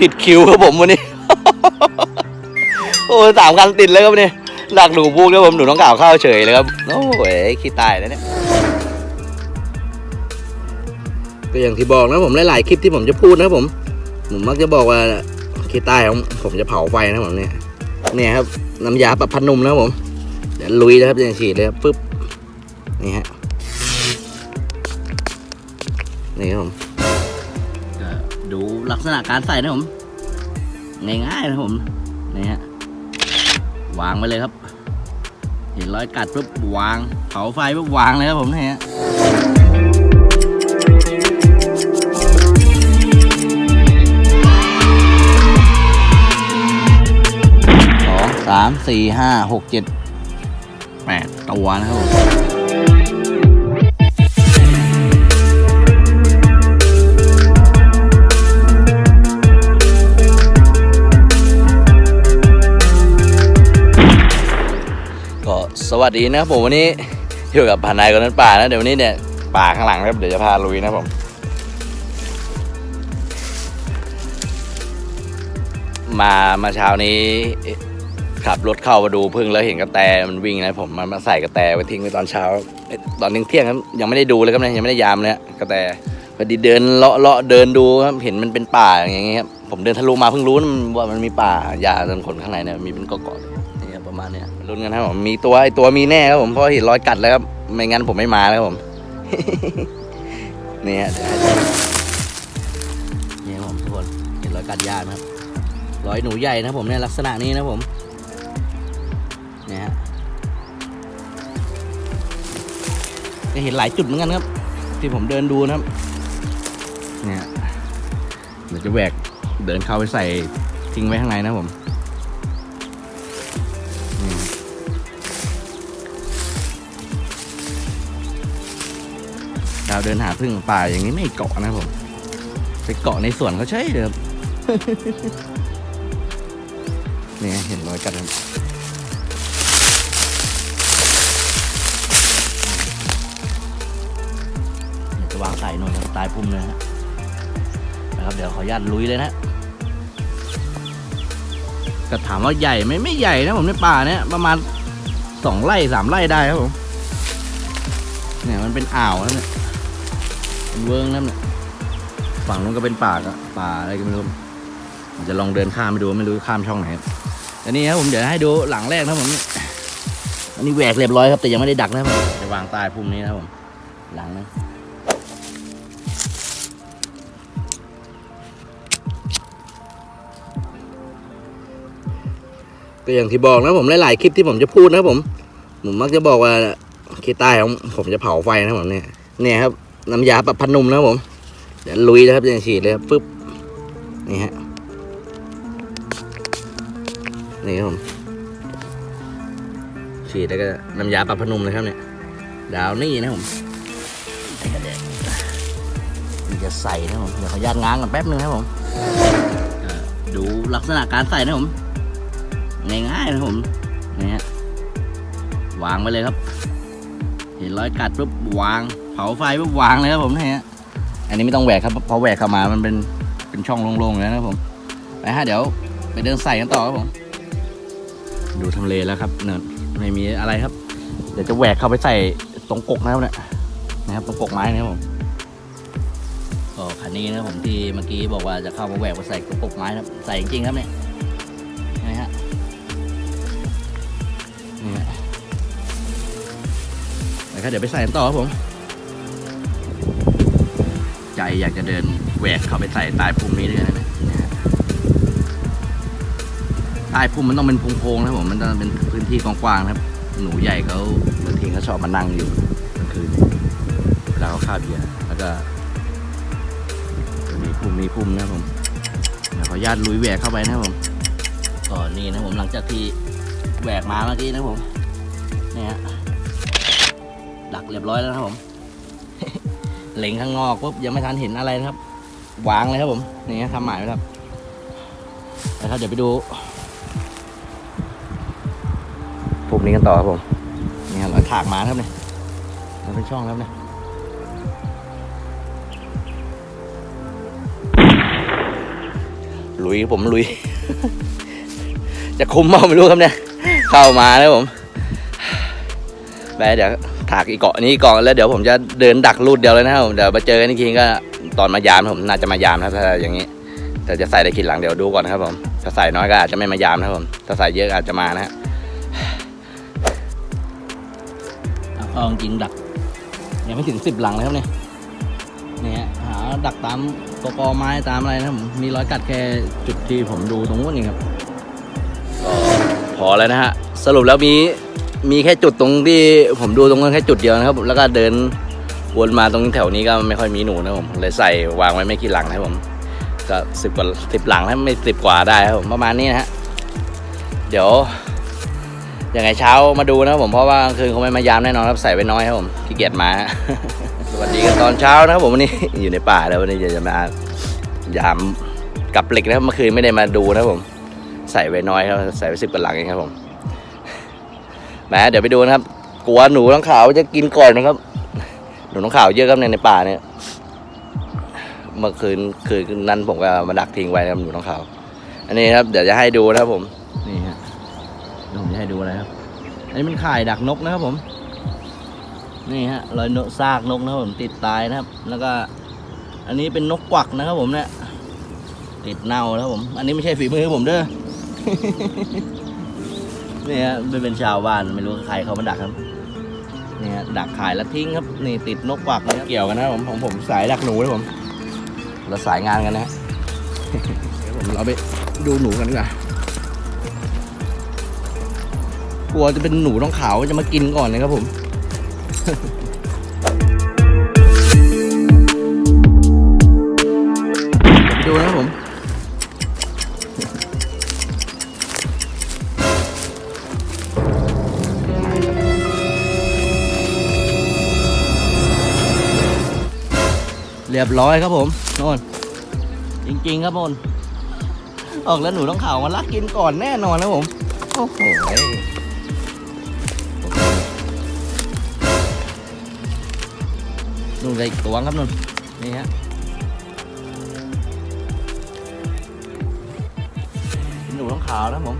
ผิดคิวครับผมวันนี้ โอ้สามคันติดเลยครับนนี้หลักหนูพูกครับผมหนูต้องกล่าวข้าวเฉยเลยครับ โอ้ยขี้ตายแล้วเนี่ยก็อย่างที่บอกนะผมหลายๆคลิปที่ผมจะพูดนะผมผมมักจะบอกว่าขี้ตายของผมจะเผาไฟนะผมเนี่ยเนี่ยครับน้ำยาปรับพันนุ่มนะผมเดี๋ยวลุยนะครับจะฉีดเลยครับปึ๊บนี่ฮะนี่ครับผม ดูลักษณะการใส่นะผม ง่ายๆนะผมนี่ฮะวางไปเลยครับ เห็นรอยกัดปุ๊บวาง เผาไฟปุ๊บวางเลยครับผมนี่ฮะสองสามสี่ห้าหกเจ็ดแปดตัวนะครับผม สวัสดีนะครับผมวันนี้อยู่กับผ่านนายคนนั้นป่านะเดี๋ยววันนี้เนี่ยป่าข้างหลังนะครับเดี๋ยวจะพาลุยนะผมมามาเช้านี้ขับรถเข้ามาดูพึ่งแล้วเห็นกระแตมันวิ่งนะผมมันมาใส่กระแตไปทิ้งไว้ตอนเช้าเอ้ยตอนเที่ยงครับยังไม่ได้ดูเลยครับเนี่ยยังไม่ได้ยามเลยกระแตพอดีเดินเลาะเลาะเดินดูครับเห็นมันเป็นป่าอย่างเงี้ยครับผมเดินทะลุมาเพิ่งรู้นะว่ามันมีป่ายาต้นขนข้างในเนี่ยมีเป็นเกาะๆนี่ประมาณเนี้ย ลุ้นกันครับผมมีตัวไอตัวมีแน่ครับผมเพราะเห็นรอยกัดแล้วครับไม่งั้นผมไม่มาแล้วครับผมนี่ฮะนี่ผมทุกคนเห็นรอยกัดยากนะครับรอยหนูใหญ่นะผมเนี่ยลักษณะนี้นะผมเนี่ยฮะจะเห็นหลายจุดเหมือนกันครับ ที่ผมเดินดูนะครับ เนี่ยเดี๋ยวจะแหวกเดินเข้าไปใส่ทิ้งไว้ข้างในนะผม ดาวเดินหาพึ่งป่าอย่างนี้ไม่เกาะนะผมไปเกาะในสวนเขาใช่เดิมนี่เห็นรอยกัดครับเดี๋ยวจะวางใส่หน่อยตายพุ่มเลยฮะนะครับเดี๋ยวขออนุญาตลุยเลยนะก็ถามว่าใหญ่ไหมไม่ใหญ่นะผมในป่าเนี่ยประมาณสองไร่สามไร่ได้ครับผมเนี่ยมันเป็นอ่าวแล้วเนี่ย เป็นเวิร์งนั่นน่ะฝั่งนู้นก็เป็นป่าก็ป่าอะไรก็ไม่รู้ผมจะลองเดินข้ามไปดูไม่รู้ข้ามช่องไหนอันนี้ครับผมเดี๋ยวให้ดูหลังแรกนะผมนี่อันนี้แหวกเรียบร้อยครับแต่ยังไม่ได้ดักนะผมจะวางใต้พุ่มนี้นะผมหลังนะก็อย่างที่บอกนะผมหลายๆคลิปที่ผมจะพูดนะผมผมมักจะบอกว่าขีใต้ของผมจะเผาไฟนะผมเนี่ยเนี่ยครับ น้ำยาปรับพันนุ่มนะครับผม เดี๋ยวลุยนะครับจะฉีดเลยครับปึ๊บนี่ฮะนี่ครับผมฉีดแล้วก็น้ำยาปรับพันนุ่มเลยครับเนี่ยดาวนี่นะผมจะใส่นะผมเดี๋ยวขออนุญาตง้างกันแป๊บนึงครับผมดูลักษณะการใส่นะผมง่ายๆนะผมนี่ฮะวางไปเลยครับ เห็นรอยกัดปุ๊บวาง เผาไฟปุ๊บวางเลยครับผมนี่ฮะอันนี้ไม่ต้องแหวกครับเพราะแหวกเข้ามามันเป็นเป็นช่องโล่งๆแล้วนะครับผมไปฮะเดี๋ยวไปเดินใส่กันต่อครับผม ดูทำเลแล้วครับเนินไม่มีอะไรครับ เดี๋ยวจะแหวกเข้าไปใส่ตรงกกนะครับเนี่ยนะครับตรงกกไม้นะครับผมก็คันนี้นะผมที่เมื่อกี้บอกว่าจะเข้ามาแหวกไปใส่ตรงกกไม้นะครับใส่จริงๆครับเนี่ยนี่ฮะนี่นะครับเดี๋ยวไปใส่ต่อครับผม ใจอยากจะเดินแหวกเข้าไปใส่ใต้พุ่มนี้ด้วยนะเนี่ยใต้พุ่มมันต้องเป็นโพงๆนะผมมันต้องเป็นพื้นที่กว้างๆนะครับหนูใหญ่เขาบางทีเขาชอบมานั่งอยู่กลางคืนเวลาเขาคาบเหยื่อแล้วก็มีพุ่มมีพุ่มนะผมเขออนุญาตลุยแหวกเข้าไปนะผมก็นี่นะผมหลังจากที่แหวกมาเมื่อกี้นะผมเนี่ยฮะดักเรียบร้อยแล้วนะผม เหล็งข้างนอกปุ๊บยังไม่ทันเห็นอะไรนะครับวางเลยครับผมนี่ทำหมายไว้ครับนะครับเดี๋ยวไปดูปุ่มนี้กันต่อครับผมนี่ครับรอยถากมาครับเนี่ยมันเป็นช่องครับเนี่ยลุยผมลุย จะคุมเปล่าไม่รู้ครับเนี่ย เข้ามาแล้วผมไปเดี๋ยว ถากอีกเกาะนี้ก่อนแล้วเดี๋ยวผมจะเดินดักรูดเดียวเลยนะครับผมเดี๋ยวมาเจอกันอีกทีก็ตอนมายามผมน่าจะมายามนะครับถ้าอย่างนี้ แต่จะใส่ได้ขีดหลังเดี๋ยวดูก่อนนะครับผมถ้าใส่น้อยก็อาจจะไม่มายามนะครับผมถ้าใส่เยอะอาจจะมานะฮะเอาจริงดักยังไม่ถึงสิบหลังเลยครับเนี่ยเนี่ยหาดักตามกกอไม้ตามอะไรนะครับผมมีรอยกัดแค่จุดที่ผมดูตรงนู้นเองครับก็พอแล้วนะฮะสรุปแล้วมี มีแค่จุดตรงที่ผมดูตรงนั้นแค่จุดเดียวนะครับ แล้วก็เดินวนมาตรงแถวนี้ก็ไม่ค่อยมีหนูนะผมเลยใส่วางไว้ไม่กี่หลังนะผมก็สิบกว่าสิบหลังถ้าไม่สิบกว่าได้ครับผมประมาณนี้นะฮะเดี๋ยวยังไงเช้ามาดูนะครับผมเพราะว่ากลางคืนคงไม่มายามแน่นอนครับใส่ไว้น้อยครับผมขี้เกียจมาสวัสดีกันตอนเช้านะครับผมวันนี้อยู่ในป่าแล้ววันนี้จะมายามกับเหล็กนะครับเมื่อคืนไม่ได้มาดูนะผม ใส่ไว้น้อยครับใส่ไว้สิบกว่าหลังเองครับผม แหมเดี๋ยวไปดูนะครับ กลัวหนูทั้งขาวจะกินก่อนนะครับ หนูทั้งขาวเยอะครับในในป่าเนี่ยเมื่อคืนคืนนั้นผมก็มาดักทิ้งไว้นะครับหนูน้องขาว อันนี้ครับ เดี๋ยวจะให้ดูนะครับผมนี่ฮะเดี๋ยวผมจะให้ดูอะไรครับ อันนี้เป็นข่ายดักนกนะครับผม นี่ฮะรอยนกซากนกนะครับผมติดตายนะครับ แล้วก็ อันนี้เป็นนกกวักนะครับผมเนี่ยติดเน่านะครับผม อันนี้ไม่ใช่ฝีมือผมเด้อ นี่ฮะไม่เป็นชาวบ้านไม่รู้ใครเขามาดักครับนี่ฮะดักขายแล้วทิ้งครับนี่ติดนกกวักเกี่ยวกันนะผมของผมสายดักหนูนะครับผมเราสายงานกันนะเดี๋ยวผมเราไปดูหนูกันดีกว่ากลัวจะเป็นหนูท้องขาวจะมากินก่อนเลยครับผมดูนะครับผม รียบร้อยครับผมโน่นจริงๆครับผมออกแล้วหนูต้องข่าวมาลักกินก่อนแน่นอนนะผมโอ้โหนู่นเลยอีกตัวครับนู่นนี่ฮะหนูต้องขาวนะผม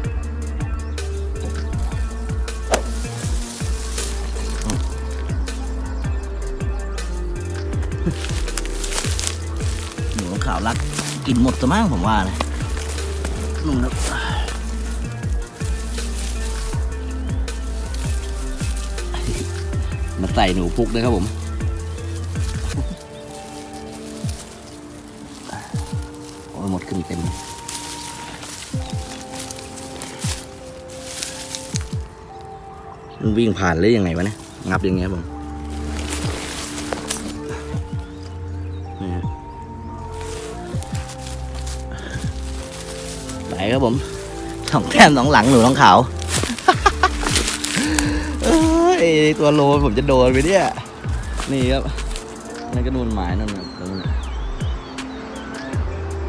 าวลักกินหมดจะมั้งผมว่านะนู่นครับมาใส่หนูพุกด้วยครับผมโอ้ยหมดขึ้นเต็มเลยมันวิ่งผ่านหรือยังไงวะเนี่ยงับอย่างเงี้ยครับผม ครับผมสองแก้มสองหลังหนูน้องขาวเอ้ตัวโลผมจะโดนไปเนี่ยนี่ครับนั่นก็นูนหมายนั่นนะตรงนั้นน่ะ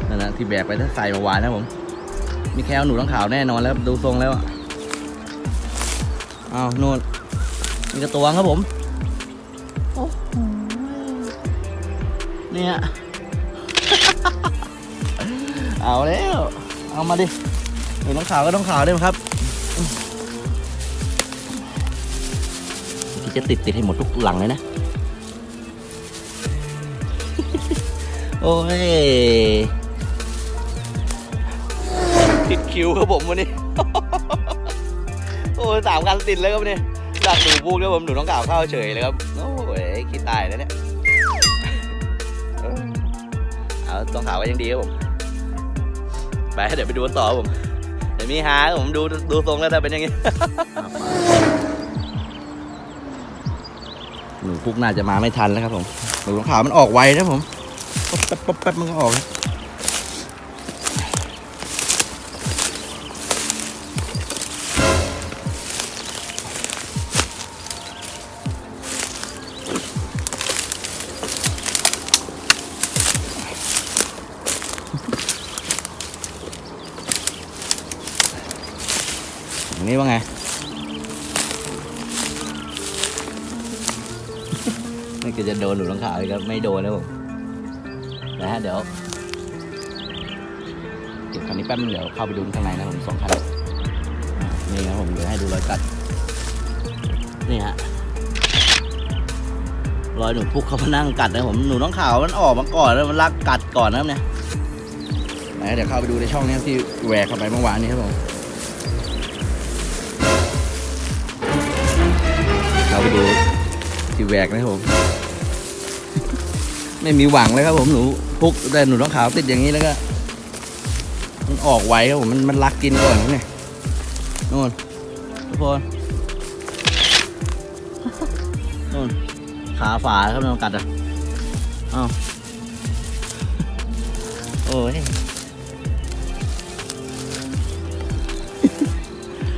นั่นนะที่แบกไปถ้าใส่มาวานนะผมมีแค่หนูน้องขาวแน่นอนแล้วดูทรงแล้วอ้าวนู่นมีกระตัวงครับผมโอ้โหเนี่ย เอาแล้ว เอามาดิหนูต้องขาวก็ต้องขาวด้วยครับที่จะติดติดให้หมดทุกหลังเลยนะ โอ้ย ติดคิวครับผมวันนี้ โอ้ยสามกันติดเลยครับวันนี้ดักหนูบูกแล้วผมหนูต้องกล่าวเข้าเฉยเลยครับ โอ้ยคิดตายแล้วเนี่ย เออเอาต้องขาวก็ยังดีครับผม ไปเดี๋ยวไปดูกันต่อครับผมเดี๋ยวมีหาครับผมดูดูทรงแล้วถ้าเป็นอย่างนี้ หนูพุกน่าจะมาไม่ทันแล้วครับผมหนูขาวมันออกไวนะผมป๊บแป๊บป๊บแป๊บมันก็ออก นี้ว่าไง นี่ก็จะโดนหนูต้องขาวอีกครับไม่โดนแล้วผมนะฮะเดี๋ยวเก็บคันนี้แป๊บนึงเดี๋ยวเข้าไปดูข้างในนะผมสองคันนี่ครับผมเดี๋ยวให้ดูรอยกัด นี่ฮะรอยหนูพุกเขามานั่งกัดนะผมหนูน้องขาวมันออกมาก่อนแล้วมันลักกัดก่อนนะครับเนี่ยเดี๋ยวเข้าไปดูในช่องนี้ที่แหวกเข้าไปเมื่อวานนี้ครับผม เข้าไปดูที่แหวกนะครับผม ไม่มีหวังเลยครับผมหนูพุกแต่หนูน้องขาวติดอย่างนี้แล้วก็ มันออกไวครับผมมันมันลักกินก่อนเนี่ยนู่นทุกคนนู่นขาฝาครับน้องกัดอะอ้าวโอ้ย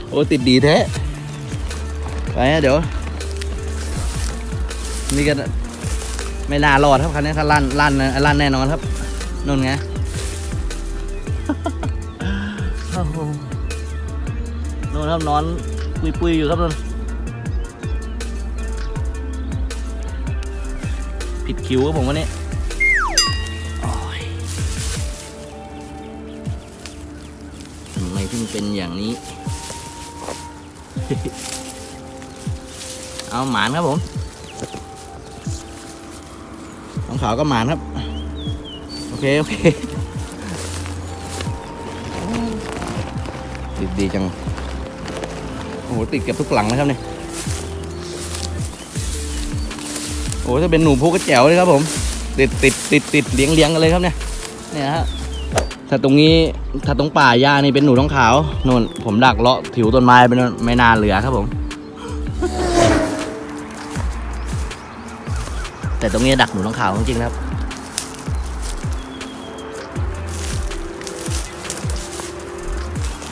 โอ้ติดดีแท้ ไปนะเดี๋ยว นี่ก็ไม่น่ารอดครับคันนี้ถ้าลั่นลั่นนะลั่นแน่นอนครับนู่นไงโอ้โหนู่นครับนอนปุยๆอยู่ครับนู่นผิดคิวครับผมวันนี้โอ้ยทำไมถึงเป็นอย่างนี้ เอาหมานครับผม ขาวก็หมานครับ โอเค โอเค ติดดีจัง โอ้โห ติดเกับทุกหลังนะครับเนี่ย โอ้ถ้าเป็นหนูพุกก็แจ๋วเลยครับผม ติดติดติดติดเลี้ยงเลี้ยงกันเลยครับเนี่ย เนี่ยฮะ ถ้าตรงนี้ ถ้าตรงป่าหญ้านี่เป็นหนูท้องขาว โน่นผมดักเลาะถิวต้นไม้ไปนู่นไม่น่าเหลือครับผม แต่ตรงนี้ดักหนูท้องขาวจริงๆนะครับ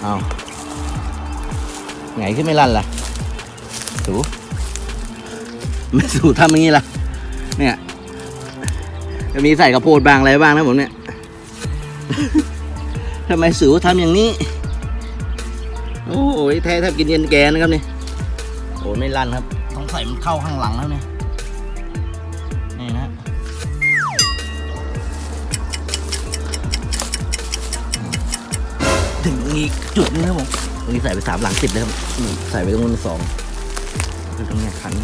เอาไงขึ้นไม่ลั่นล่ะ สูไม่สูทำอย่างนี้ล่ะ เนี่ย จะมีใส่กระโพดบางอะไรบ้างนะผมเนี่ย ทำไมสูทำอย่างนี้ โอ้ยแท้แทบกินเย็นแกนะครับนี่โอ้ยไม่ลั่นครับ ต้องใส่มันเข้าข้างหลังแล้วเนี่ย นี่นะถึงอีกจุดนึงครับผมตรงนี้ใส่ไปสามหลังติดเลยครับอืมใส่ไปตรงนู้นสองคือตรงเนี้ยขัน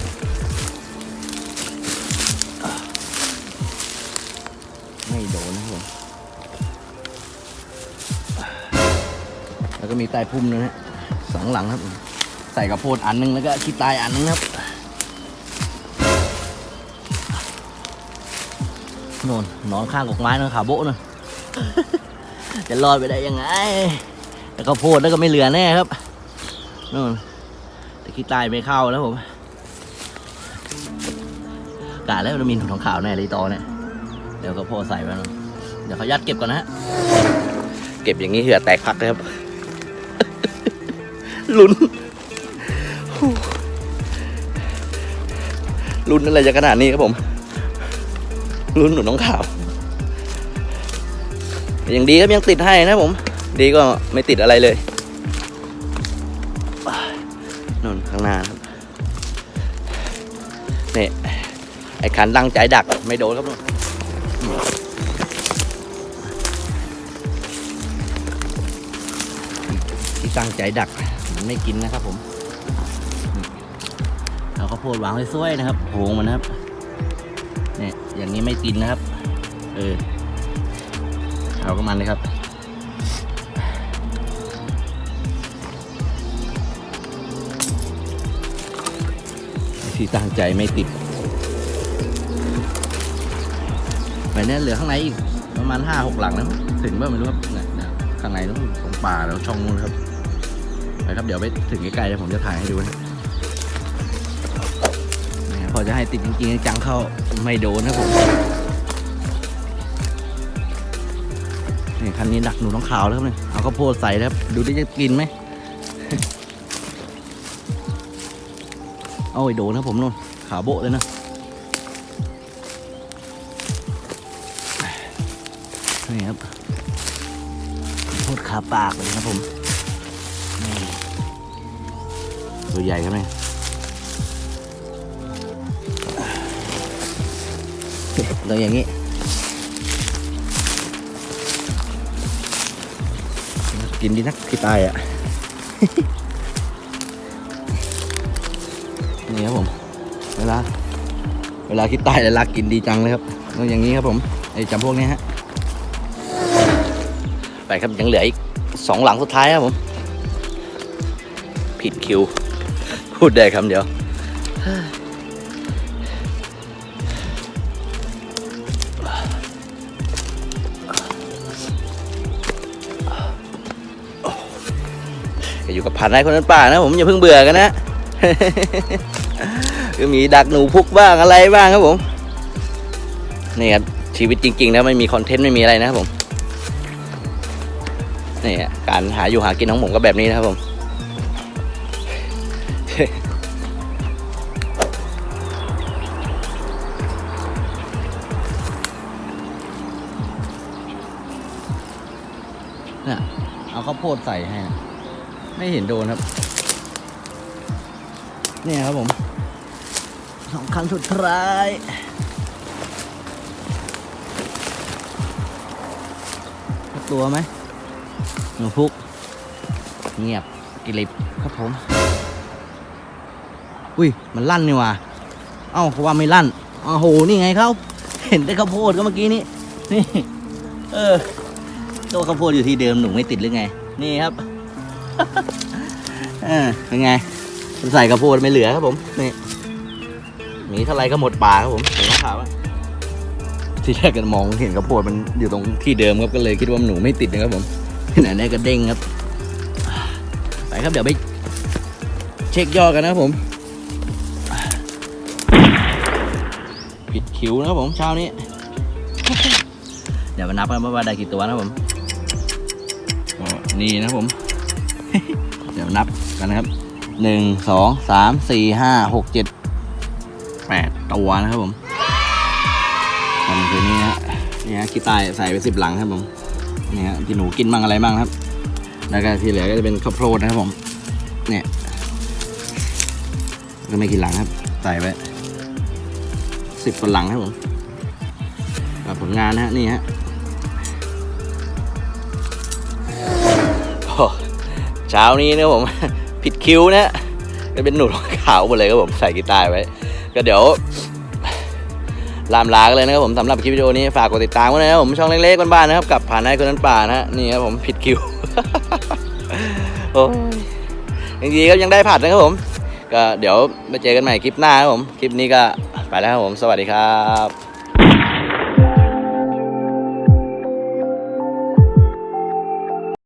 ไม่โดนนะครับผมแล้วก็มีใต้พุ่มนะฮะสองหลังครับ ใส่กระโพดอันหนึงแล้วก็ขี้ตายอันหนึงครับ น่นนอนข้างกอกไม้นอนขาโบะนะจะรอดไปได้ยังไงแต่กระโพดแล้วก็ไม่เหลือแน่ครับโน่นแต่ขี้ตายไม่เข้าแล้วผมกะแล้วมันมีถุงทองขาวแน่เลยตอเนี่ยเดี๋ยวก็โพดใส่ไว้นะเดี๋ยวเขายัดเก็บก่อนนะฮะเก็บอย่างนี้เหือแตกพักเลยครับลุ้นลุ้นอะไรจะขนาดนี้ครับผม ลุ้นหนุนน้องขาวยังดีครับยังติดให้นะผม ดีก็ไม่ติดอะไรเลยนู่นข้างหน้าครับนี่ไอ้คันตั้งใจดักไม่โดนครับนนที่ตั้งใจดักมันไม่กินนะครับผมเราก็โพดวางไว้ซ้วยนะครับโผงมันนะครับ อย่างนี้ไม่กินนะครับ เออเอาก็มันเลยครับที่ตั้งใจไม่ติดไปเนี่ยเหลือข้างในอีกประมาณห้าหกหลังนะถึงบ้างไม่รู้ครับข้างในต้องตรงป่าแล้วช่องนู้นครับไปครับเดี๋ยวไปถึงใกล้ๆแล้วผมจะถ่ายให้ดูนะ นี่ครับพอจะให้ติดจริงๆจังเข้าไม่โดนนะผมนี่คันนี้ดักหนูน้องขาวแล้วครับเนี่ยเอาข้าวโพดใส่แล้วครับดูดิจะกินไหมเอาไอ้โดนครับผมนู่นขาวโบะเลยนะนี่ครับโพดขาปากเลยครับผม ตัวใหญ่ครับเนี่ย ตัวอย่างนี้กินดีนักพี่ตายอะ นี่ครับผม เวลา เวลาคิดตายแล้วรักกินดีจังเลยครับต้องอย่างนี้ครับผมไอ้จำพวกนี้ฮะ ไปครับยังเหลืออีกสองหลังสุดท้ายครับผม ผิดคิว พูดได้คำเดียว อยู่กับพันไอ้คนนั้นป่านะ ผมอย่าเพิ่งเบื่อกันนะก็มีดักหนูพุกบ้างอะไรบ้างครับผม นี่ครับชีวิตจริงๆนะไม่มีคอนเทนต์ไม่มีอะไรนะครับผมนี่การหาอยู่หากินของผมก็แบบนี้นะครับผมเนี่ยเอาข้าวโพดใส่ให้นะ ไม่เห็นโดนครับ เนี่ยครับผมสองครั้งสุดท้ายสักตัวไหมหนูพุก เงียบกิริบครับผม อุ้ย มันลั่นนี่ว่าเอ้าเขาว่าไม่ลั่นอ้าโห นี่ไงเขาเห็นแต่ข้าวโพดก็เมื่อกี้นี้นี่ เออตัวข้าวโพดอยู่ที่เดิมหนูไม่ติดหรือไง นี่ครับ เออเป็นไงใส่ข้าวโพดไม่เหลือครับผมนี่มีเท่าไรก็หมดป่าครับผมเห็นไหมครับว่าที่แรกกันมองเห็นข้าวโพดมันอยู่ตรงที่เดิมครับก็เลยคิดว่าหนูไม่ติดนะครับผมไหนๆก็เด้งครับไปครับเดี๋ยวไปเช็คยอดกันนะครับผม ผิดคิวนะครับผมเช้านี้ เดี๋ยวมานับกันว่าได้กี่ตัวนะครับผมนี่นะครับผม นับกันนะครับหนึ่งสองสามสี่ห้าหกเจ็ดแปดตัวนะครับผมตอนคืนนี้นะฮะนี่ฮะขี้ใต้ใส่ไปสิบหลังครับผมนี่ฮะที่หนูกินบ้างอะไรบ้างครับ แล้วก็ที่เหลือก็จะเป็นข้าวโพดนะครับผม เนี่ย ก็ไม่กี่หลังครับ ใส่ไปสิบกว่าหลังครับผมผลงานนะฮะนี่ฮะโอ้ เช้านี้นะครับผมผิดคิวนะก็เป็นหนูขาวหมดเลยครับผมใส่กีตาร์ไว้ ก็เดี๋ยวลามลากเลยนะครับผมสำหรับคลิปวิดีโอนี้ฝากกดติดตามไว้นะครับผมช่องเล็กๆบ้านๆนะครับกับผ่านให้คนนั้นป่านะฮะนี่ครับผมผิดคิวโอ้ยยังดีก็ยังได้ผัดนะครับผม ก็เดี๋ยวมาเจอกันใหม่คลิปหน้าครับผม คลิปนี้ก็ไปแล้วครับผม สวัสดีครับ